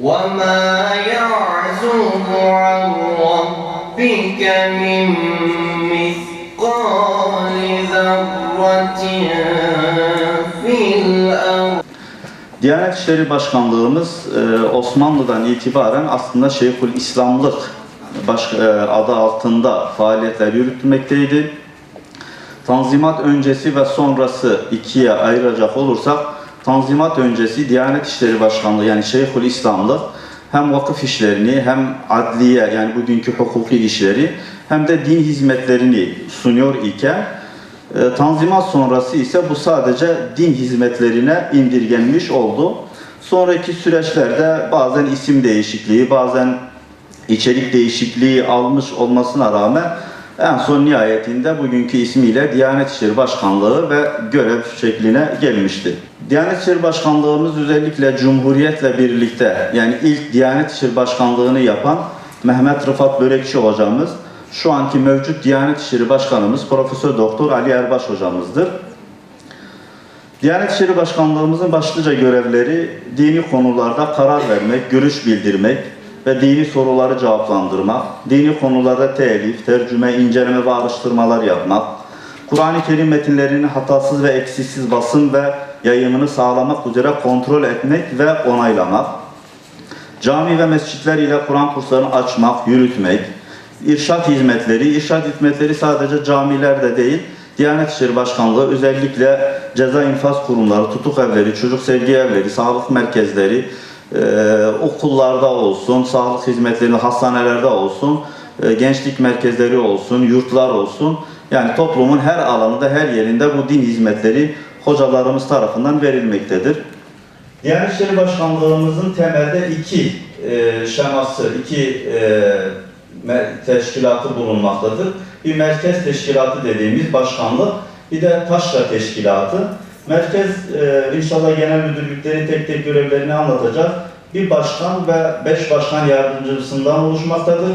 وما يعزب عن ربك من مثقال ذرة في الأرض Diyanet İşleri Başkanlığımız e, Osmanlı'dan itibaren aslında Şeyhül İslamlık baş, e, adı altında faaliyetler yürütmekteydi. Tanzimat öncesi ve sonrası ikiye ayıracak olursak, Tanzimat öncesi Diyanet İşleri Başkanlığı yani Şeyhül İslamlık hem vakıf işlerini hem adliye yani bugünkü hukuki işleri hem de din hizmetlerini sunuyor iken e, Tanzimat sonrası ise bu sadece din hizmetlerine indirgenmiş oldu. Sonraki süreçlerde bazen isim değişikliği, bazen içerik değişikliği almış olmasına rağmen en son nihayetinde bugünkü ismiyle Diyanet İşleri Başkanlığı ve görev şekline gelmişti. Diyanet İşleri Başkanlığımız özellikle Cumhuriyet'le birlikte yani ilk Diyanet İşleri Başkanlığını yapan Mehmet Rıfat Börekçi hocamız, şu anki mevcut Diyanet İşleri Başkanımız Profesör Doktor Ali Erbaş hocamızdır. Diyanet İşleri Başkanlığımızın başlıca görevleri dini konularda karar vermek, görüş bildirmek ve dini soruları cevaplandırmak, dini konularda telif, tercüme, inceleme ve araştırmalar yapmak, Kur'an-ı Kerim metinlerinin hatasız ve eksiksiz basın ve yayımını sağlamak üzere kontrol etmek ve onaylamak, cami ve mescitler ile Kur'an kurslarını açmak, yürütmek, irşat hizmetleri, irşat hizmetleri sadece camilerde değil, Diyanet İşleri Başkanlığı özellikle ceza infaz kurumları, tutuk evleri, çocuk sevgi evleri, sağlık merkezleri, e, okullarda olsun, sağlık hizmetleri, hastanelerde olsun, e, gençlik merkezleri olsun, yurtlar olsun. Yani toplumun her alanında, her yerinde bu din hizmetleri hocalarımız tarafından verilmektedir. Diyanet İşleri Başkanlığımızın temelde iki e, şeması, iki e, teşkilatı bulunmaktadır. Bir merkez teşkilatı dediğimiz başkanlık, bir de taşra teşkilatı. Merkez e, inşallah genel müdürlükleri tek tek görevlerini anlatacak. Bir başkan ve beş başkan yardımcısından oluşmaktadır.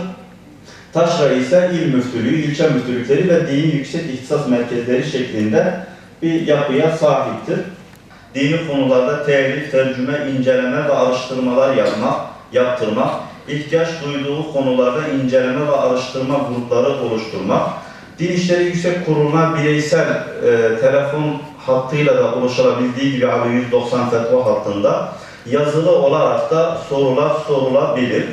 Taşra ise il müftülüğü, ilçe müftülükleri ve dini yüksek ihtisas merkezleri şeklinde bir yapıya sahiptir. Dini konularda telif, tercüme, inceleme ve araştırmalar yapmak, yaptırmak, ihtiyaç duyduğu konularda inceleme ve araştırma grupları oluşturmak, Din İşleri Yüksek Kurulu'na bireysel e, telefon hattıyla da ulaşılabildiği gibi abi 190 fetva hattında yazılı olarak da sorular sorulabilir.